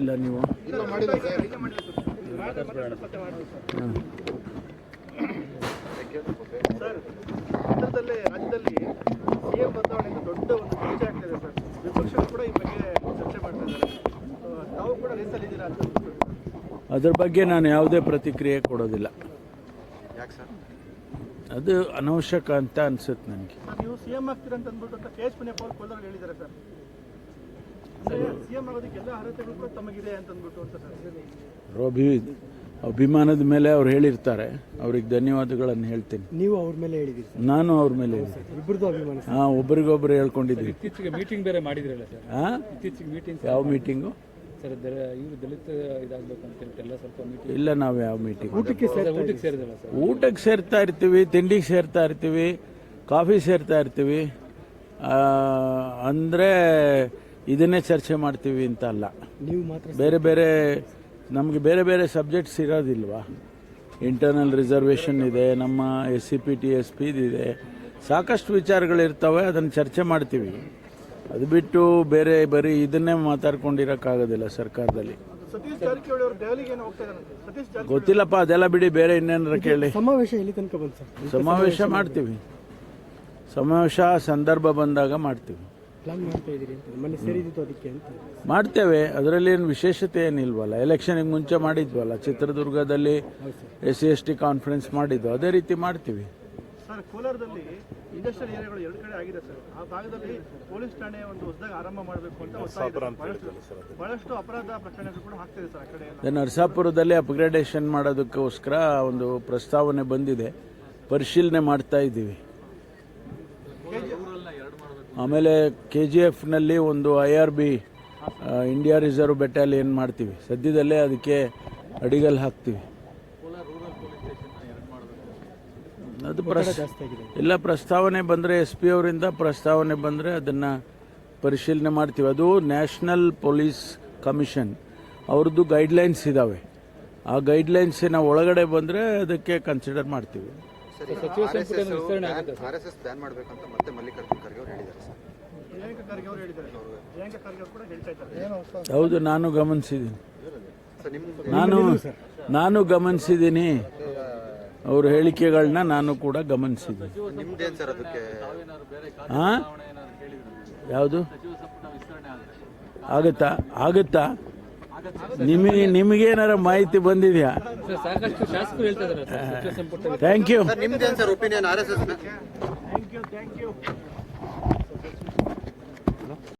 ಇಲ್ಲ ನೀವು. ಸರ್ ಕೇಂದ್ರದಲ್ಲೇ ರಾಜ್ಯದಲ್ಲಿ ಸಿಎಂ ಬದಲಾವಣೆಯಿಂದ ದೊಡ್ಡ ಒಂದು ಚರ್ಚೆ ಆಗ್ತಿದೆ ಸರ್ ವಿಪಕ್ಷಗಳು ಕೂಡ ಈ ಬಗ್ಗೆ ಚರ್ಚೆ ಮಾಡ್ತಾ ಇದ್ದಾರೆ ತಾವು ಕೂಡ ರೇಸಲ್ಲಿದ್ದೀರಾ ಅಂತ. ಅದ್ರ ಬಗ್ಗೆ ನಾನು ಯಾವುದೇ ಪ್ರತಿಕ್ರಿಯೆ ಕೊಡೋದಿಲ್ಲ. ಯಾಕೆ ಸರ್ ಅದು ಅನವಶ್ಯಕ ಅಂತ ಅನ್ಸುತ್ತೆ ನನಗೆ. ನೀವು ಸಿಎಂ ಆಗ್ತೀರಾ ಅಂತ ಅಂದ್ಬಿಟ್ಟು ಅಂತ ಕೆ ಎಚ್ ಪುಣ್ಯಪ್ಪ ಅವರು ಹೇಳಿದ್ದಾರೆ ಸರ್ ಅಂದ್ರೆ ಸಿಎಂ ಆಗೋದಕ್ಕೆ ಎಲ್ಲ ಅರ್ಹತೆಗಳು ಕೂಡ ತಮಗಿದೆ ಅಂತ ಅಂದ್ಬಿಟ್ಟು ಅಂತ ಸರ್ ಅವ್ರ ಅಭಿ ಅಭಿಮಾನದ ಮೇಲೆ ಅವ್ರು ಹೇಳಿರ್ತಾರೆ. ಅವ್ರಿಗೆ ಧನ್ಯವಾದಗಳನ್ನು ಹೇಳ್ತೀನಿ. ನೀವು ಅವ್ರ ಮೇಲೆ ಹೇಳಿದ್ರಿ ನಾನು ಅವ್ರ ಮೇಲೆ ಹಾ ಇಬ್ಬರದು ಅಭಿಮಾನ. ಹಾಂ ಒಬ್ರಿಗೊಬ್ರು ಹೇಳ್ಕೊಂಡಿದ್ವಿ ಇತ್ತೀಚೆಗೆ ಮೀಟಿಂಗ್ ಬೇರೆ ಮಾಡಿದ್ರಲ್ಲ ಸರ್? ಹಾಂ? ಇತ್ತೀಚೆಗೆ ಮೀಟಿಂಗ್ ಯಾವ ಮೀಟಿಂಗು? ಸರ್ ಇವರು ದಲಿತ ಇದಾಗ್ಬೇಕು ಅಂತ ಹೇಳ್ಬಿಟ್ಟು ಎಲ್ಲ ಸ್ವಲ್ಪ ಮೀಟಿಂಗ್ ಇಲ್ಲ ನಾವು ಯಾವ ಮೀಟಿಂಗ್ ಊಟಕ್ಕೆ ಊಟಕ್ಕೆ ಸೇರಿದಲ್ಲ ಸರ್? ಊಟಕ್ಕೆ ಸೇರ್ತಾ ಇರ್ತೀವಿ ತಿಂಡಿಗೆ ಸೇರ್ತಾ ಇರ್ತೀವಿ ಕಾಫಿ ಸೇರ್ತಾ ಇರ್ತೀವಿ. ಅಂದರೆ ಇದನ್ನೇ ಚರ್ಚೆ ಮಾಡ್ತೀವಿ ಅಂತ ಅಲ್ಲ. ನೀವು ಮಾತ್ರ ಬೇರೆ ಬೇರೆ ನಮಗೆ ಬೇರೆ ಬೇರೆ ಸಬ್ಜೆಕ್ಟ್ಸ್ ಇರೋದಿಲ್ವಾ? ಇಂಟರ್ನಲ್ ರಿಸರ್ವೇಷನ್ ಇದೆ ನಮ್ಮ S C P T S P ಇದೆ. ಸಾಕಷ್ಟು ವಿಚಾರಗಳಿರ್ತವೆ ಅದನ್ನು ಚರ್ಚೆ ಮಾಡ್ತೀವಿ. ಅದು ಬಿಟ್ಟು ಬೇರೆ ಬರೀ ಇದನ್ನೇ ಮಾತಾಡ್ಕೊಂಡಿರೋಕ್ಕಾಗೋದಿಲ್ಲ ಸರ್ಕಾರದಲ್ಲಿ. ಗೊತ್ತಿಲ್ಲಪ್ಪ ಅದೆಲ್ಲ ಬಿಡಿ ಬೇರೆ ಇನ್ನೇನಾರ ಕೇಳಿ. ಸಮಾವೇಶ ಎಲ್ಲಿ ತನಕ ಬಂತು ಸರ್? ಸಮಾವೇಶ ಮಾಡ್ತೀವಿ. ಸಮಾವೇಶ ಸಂದರ್ಭ ಬಂದಾಗ ಮಾಡ್ತೀವಿ. ಪ್ಲಾನ್ ಮಾಡ್ತಾ ಇದ್ದೀರಿ ಅಂತ ಮೊನ್ನೆ ಸೇರಿದ್ದು ಅದಕ್ಕೆ ಅಂತ. ಮಾಡ್ತೇವೆ. ಅದರಲ್ಲಿ ಏನು ವಿಶೇಷತೆ ಏನಿಲ್ವಲ್ಲ? ಎಲೆಕ್ಷನ್ಗೆ ಮುಂಚೆ ಮಾಡಿದ್ವಲ್ಲ ಚಿತ್ರದುರ್ಗದಲ್ಲಿ S C S T conference ಮಾಡಿದ್ದು ಅದೇ ರೀತಿ ಮಾಡ್ತೀವಿ. ಸರ್ ಕೋಲಾರದಲ್ಲಿ ಇಂಡಸ್ಟ್ರಿಯಲ್ ಏರಿಯಾಗಳು ಎರಡು ಕಡೆ ಆಗಿದೆ ಸರ್. ಆ ಭಾಗದಲ್ಲಿ ಪೊಲೀಸ್ ಠಾಣೆ ಒಂದು ಹೊಸದಾಗಿ ಆರಂಭ ಮಾಡಬೇಕು ಅಂತ ಒತ್ತಾಯ ಇದೆ. ಬಹಳಷ್ಟು ಬಹಳಷ್ಟು ಅಪರಾಧ ಪ್ರಕರಣಗಳು ಕೂಡ ಆಗ್ತಿದೆ ಸರ್ ಆ ಕಡೆ ಎಲ್ಲ. ನರಸಾಪುರದಲ್ಲಿ ಅಪ್ಗ್ರೇಡೇಷನ್ ಮಾಡೋದಕ್ಕೋಸ್ಕರ ಒಂದು ಪ್ರಸ್ತಾವನೆ ಬಂದಿದೆ. ಪರಿಶೀಲನೆ ಮಾಡ್ತಾ ಇದ್ದೀವಿ. ಆಮೇಲೆ ಕೆ ಜಿ ಎಫ್ನಲ್ಲಿ ಒಂದು I R B India reserve battalion ಮಾಡ್ತೀವಿ? ಸದ್ಯದಲ್ಲೇ ಅದಕ್ಕೆ ಅಡಿಗಲ್ ಹಾಕ್ತೀವಿ. ಅದು ಪ್ರಸ್ ಇಲ್ಲ ಪ್ರಸ್ತಾವನೆ ಬಂದರೆ ಎಸ್ ಪಿ ಅವರಿಂದ ಪ್ರಸ್ತಾವನೆ ಬಂದರೆ ಅದನ್ನು ಪರಿಶೀಲನೆ ಮಾಡ್ತೀವಿ. ಅದು ನ್ಯಾಷನಲ್ ಪೊಲೀಸ್ ಕಮಿಷನ್. ಅವ್ರದ್ದು ಗೈಡ್ಲೈನ್ಸ್ ಇದ್ದಾವೆ ಆ ಗೈಡ್ಲೈನ್ಸಿನ ಒಳಗಡೆ ಬಂದರೆ ಅದಕ್ಕೆ ಕನ್ಸಿಡರ್ ಮಾಡ್ತೀವಿ. ಸಚಿವ ಸಂಪುಟ ವಿಸ್ತರಣೆ ಆಗುತ್ತೆ sir. R S S ban ಮಾಡಬೇಕಂತ ಮತ್ತೆ ಮಲ್ಲಿಕಾರ್ಜುನ್ ಖರ್ಗೆ ಅವರು ಹೇಳಿದ್ದಾರೆ ಸರ್. ಹೌದು ನಾನು ಗಮನಿಸಿದ್ದೀನಿ. ಸರ್ ನಿಮ್ಮ ನಾನು ನಾನು ಗಮನಿಸಿದ್ದೀನಿ. ಅವ್ರ ಹೇಳಿಕೆಗಳನ್ನ ನಾನು ಕೂಡ ಗಮನಿಸಿದ್ದೀನಿ. ನಿಮ್ದೇನು ಸರ್ ಅದಕ್ಕೆ? ಹಾಂ ಯಾವುದು? ಆಗುತ್ತಾ? ಆಗುತ್ತಾ? ನಿಮಗೆ ನಿಮಗೇನಾರ ಮಾಹಿತಿ ಬಂದಿದೆಯಾ? ಸಾಕಷ್ಟು ಶಾಸಕರು ಹೇಳ್ತಾ ಇದ್ದಾರೆ ಸರ್ ಥ್ಯಾಂಕ್ ಯು ಸರ್ ನಿಮ್ದೇನು sir opinion R S S thank you thank you